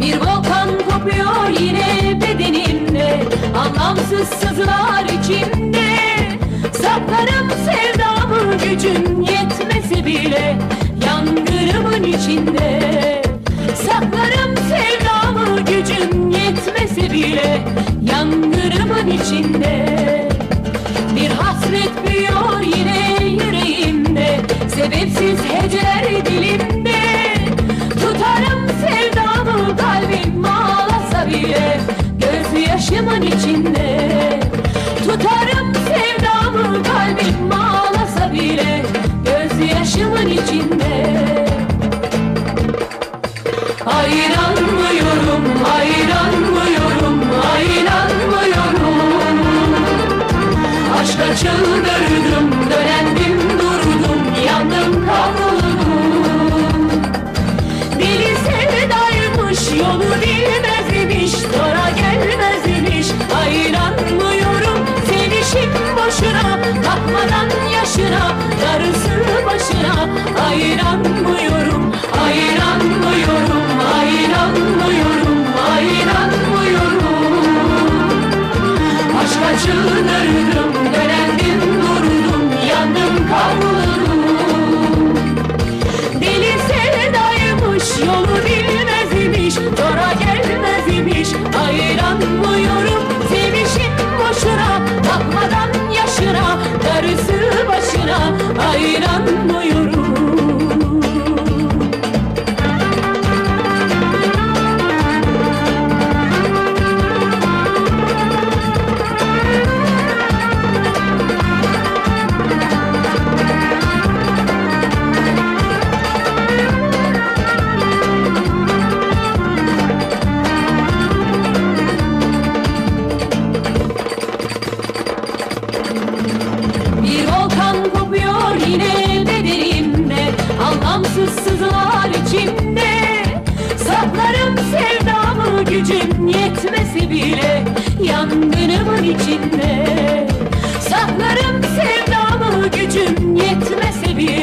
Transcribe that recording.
Bir volkan kopuyor yine bedenimde Anlamsız sızılar içimde. yaşımın içinde. Tutarım sevdamı kalbim ağlasa bile Gözyaşımın içinde. söndürdüm Dönendim durdum yandım kavruldum. Deli sevdaymış yolu bilmez imiş Cora gelmez imiş. Ayıranmıyorum boşuna bakmadan yaşına Darısı başına. Ayıranmıyorum gücüm yetmesi bile Yangınımın içinde. Saklarım sevdamı gücüm yetmese bile